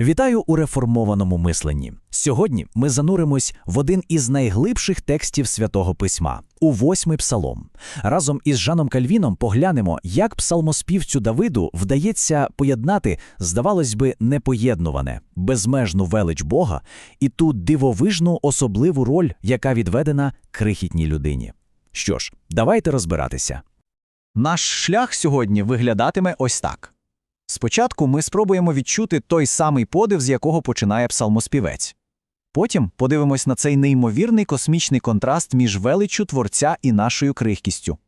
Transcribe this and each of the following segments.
Вітаю у реформованому мисленні. Сьогодні ми зануримось в один із найглибших текстів святого письма у восьмий псалом. Разом із Жаном Кальвіном поглянемо, як псалмоспівцю Давиду вдається поєднати, здавалось би, непоєднуване, безмежну велич Бога і ту дивовижну особливу роль, яка відведена крихітній людині. Що ж, давайте розбиратися. Наш шлях сьогодні виглядатиме ось так. Спочатку ми спробуємо відчути той самий подив, з якого починає псалмоспівець. Потім подивимось на цей неймовірний космічний контраст між величчю Творця і нашою крихкістю.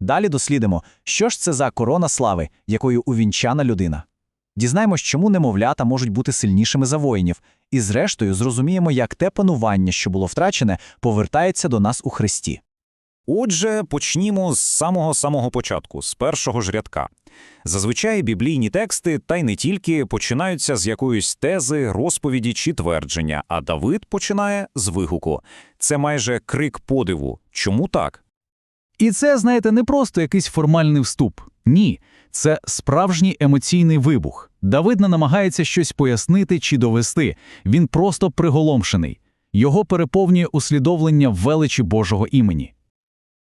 Далі дослідимо, що ж це за корона слави, якою увінчана людина. Дізнаємось, чому немовлята можуть бути сильнішими за воїнів, і зрештою зрозуміємо, як те панування, що було втрачене, повертається до нас у Христі. Отже, почнімо з самого самого початку, з першого ж рядка. Зазвичай біблійні тексти, та й не тільки, починаються з якоїсь тези, розповіді чи твердження, а Давид починає з вигуку. Це майже крик подиву. Чому так? І це, знаєте, не просто якийсь формальний вступ. Ні, це справжній емоційний вибух. Давид не намагається щось пояснити чи довести. Він просто приголомшений. Його переповнює услідовлення величі Божого імені.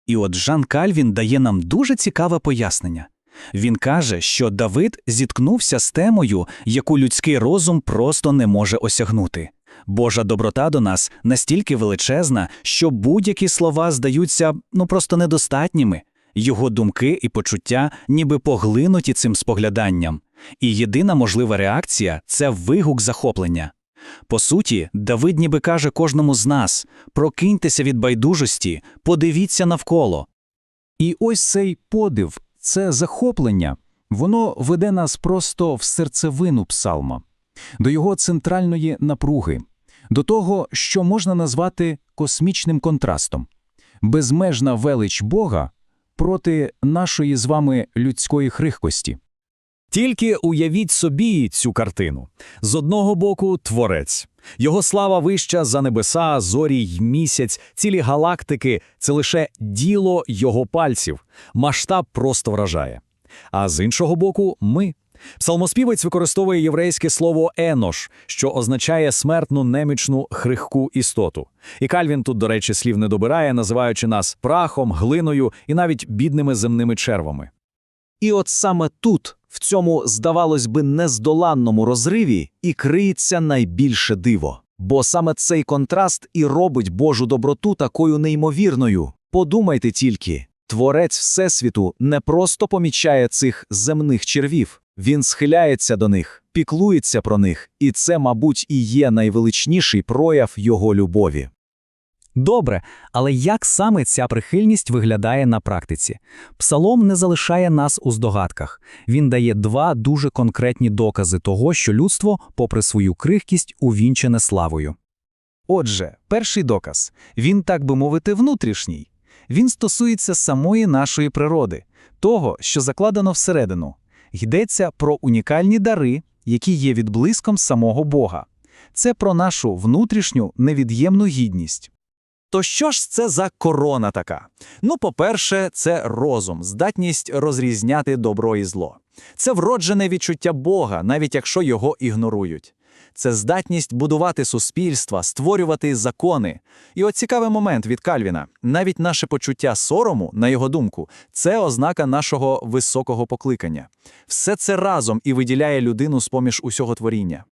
І от Жан Кальвін дає нам дуже цікаве пояснення. Він каже, що Давид зіткнувся з темою, яку людський розум просто не може осягнути. Божа доброта до нас настільки величезна, що будь-які слова здаються ну просто недостатніми. Його думки і почуття ніби поглинуті цим спогляданням. І єдина можлива реакція це вигук захоплення. По суті, Давид ніби каже кожному з нас: прокиньтеся від байдужості, подивіться навколо. І ось цей подив, це захоплення, воно веде нас просто в серцевину псалма, до його центральної напруги, до того, що можна назвати космічним контрастом, безмежна велич Бога проти нашої з вами людської хрихкості. Тільки уявіть собі цю картину. З одного боку творець. Його слава вища за небеса, зорі й місяць, цілі галактики це лише діло його пальців. Масштаб просто вражає. А з іншого боку, ми. Псалмоспівець використовує єврейське слово енош, що означає смертну немічну хрихку істоту. І Кальвін тут, до речі, слів не добирає, називаючи нас прахом, глиною і навіть бідними земними червами. І от саме тут, в цьому, здавалось би, нездоланному розриві, і криється найбільше диво. Бо саме цей контраст і робить Божу доброту такою неймовірною. Подумайте тільки, творець Всесвіту не просто помічає цих земних червів, він схиляється до них, піклується про них, і це, мабуть, і є найвеличніший прояв його любові. Добре, але як саме ця прихильність виглядає на практиці? Псалом не залишає нас у здогадках. Він дає два дуже конкретні докази того, що людство, попри свою крихкість, увінчене славою. Отже, перший доказ він, так би мовити, внутрішній. Він стосується самої нашої природи, того, що закладено всередину. Йдеться про унікальні дари, які є відблиском самого Бога. Це про нашу внутрішню невід'ємну гідність. То що ж це за корона така? Ну, по-перше, це розум, здатність розрізняти добро і зло. Це вроджене відчуття Бога, навіть якщо його ігнорують. Це здатність будувати суспільства, створювати закони. І от цікавий момент від Кальвіна: навіть наше почуття сорому, на його думку, це ознака нашого високого покликання. Все це разом і виділяє людину з поміж усього творіння.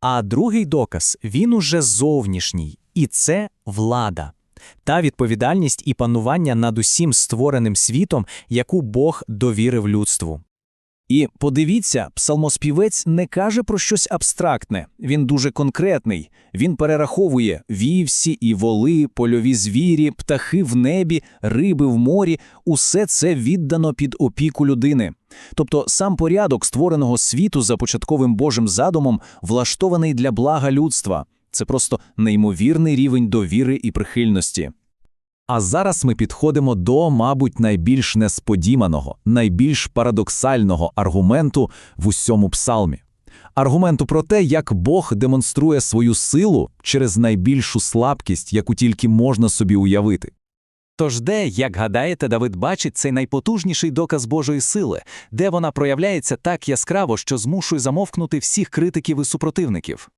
А другий доказ він уже зовнішній, і це влада. Та відповідальність і панування над усім створеним світом, яку Бог довірив людству. І подивіться, псалмоспівець не каже про щось абстрактне, він дуже конкретний. Він перераховує вівсі і воли, польові звірі, птахи в небі, риби в морі усе це віддано під опіку людини. Тобто сам порядок створеного світу за початковим Божим задумом влаштований для блага людства. Це просто неймовірний рівень довіри і прихильності. А зараз ми підходимо до, мабуть, найбільш несподіваного, найбільш парадоксального аргументу в усьому псалмі. Аргументу про те, як Бог демонструє свою силу через найбільшу слабкість, яку тільки можна собі уявити. Тож де, як гадаєте, Давид бачить цей найпотужніший доказ Божої сили, де вона проявляється так яскраво, що змушує замовкнути всіх критиків і супротивників?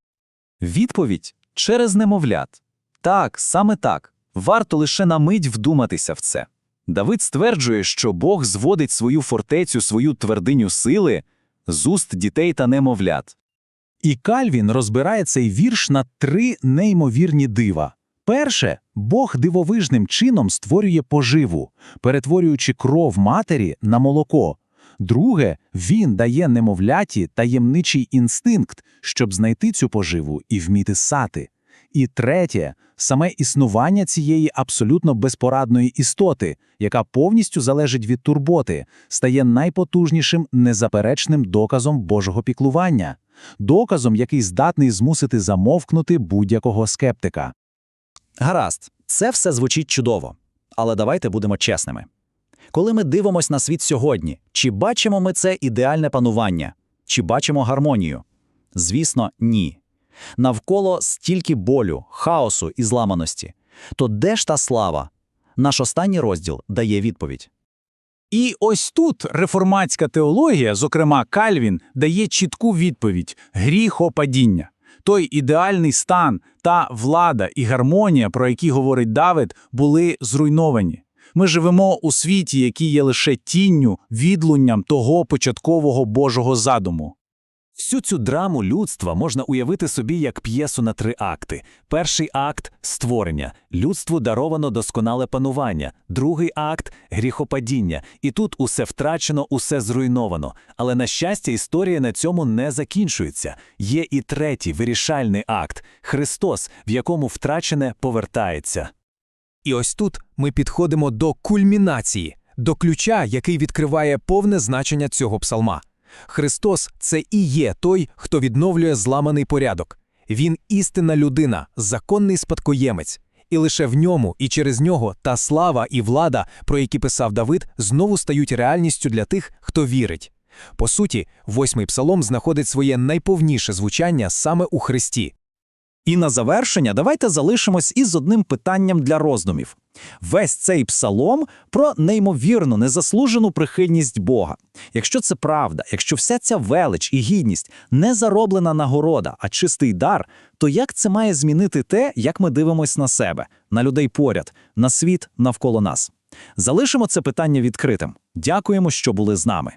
Відповідь через немовлят. Так, саме так. Варто лише на мить вдуматися в це. Давид стверджує, що Бог зводить свою фортецю, свою твердиню сили з уст дітей та немовлят. І Кальвін розбирає цей вірш на три неймовірні дива. Перше, Бог дивовижним чином створює поживу, перетворюючи кров матері на молоко. Друге, він дає немовляті таємничий інстинкт, щоб знайти цю поживу і вміти сати. І третє, саме існування цієї абсолютно безпорадної істоти, яка повністю залежить від турботи, стає найпотужнішим незаперечним доказом Божого піклування, доказом, який здатний змусити замовкнути будь-якого скептика. Гаразд, це все звучить чудово. Але давайте будемо чесними. Коли ми дивимося на світ сьогодні, чи бачимо ми це ідеальне панування, чи бачимо гармонію? Звісно, ні. Навколо стільки болю, хаосу і зламаності. То де ж та слава? Наш останній розділ дає відповідь. І ось тут реформатська теологія, зокрема Кальвін, дає чітку відповідь – гріхопадіння. Той ідеальний стан, та влада і гармонія, про які говорить Давид, були зруйновані. Ми живемо у світі, який є лише тінню, відлунням того початкового Божого задуму. Всю цю драму людства можна уявити собі як п'єсу на три акти. Перший акт створення, людству даровано досконале панування. Другий акт гріхопадіння. І тут усе втрачено, усе зруйновано. Але на щастя, історія на цьому не закінчується. Є і третій вирішальний акт Христос, в якому втрачене повертається. І ось тут ми підходимо до кульмінації, до ключа, який відкриває повне значення цього псалма. Христос це і є той, хто відновлює зламаний порядок. Він істинна людина, законний спадкоємець. І лише в ньому і через нього та слава і влада, про які писав Давид, знову стають реальністю для тих, хто вірить. По суті, восьмий псалом знаходить своє найповніше звучання саме у Христі. І на завершення давайте залишимось із одним питанням для роздумів. Весь цей псалом про неймовірну, незаслужену прихильність Бога. Якщо це правда, якщо вся ця велич і гідність не зароблена нагорода, а чистий дар, то як це має змінити те, як ми дивимось на себе, на людей поряд, на світ навколо нас? Залишимо це питання відкритим. Дякуємо, що були з нами.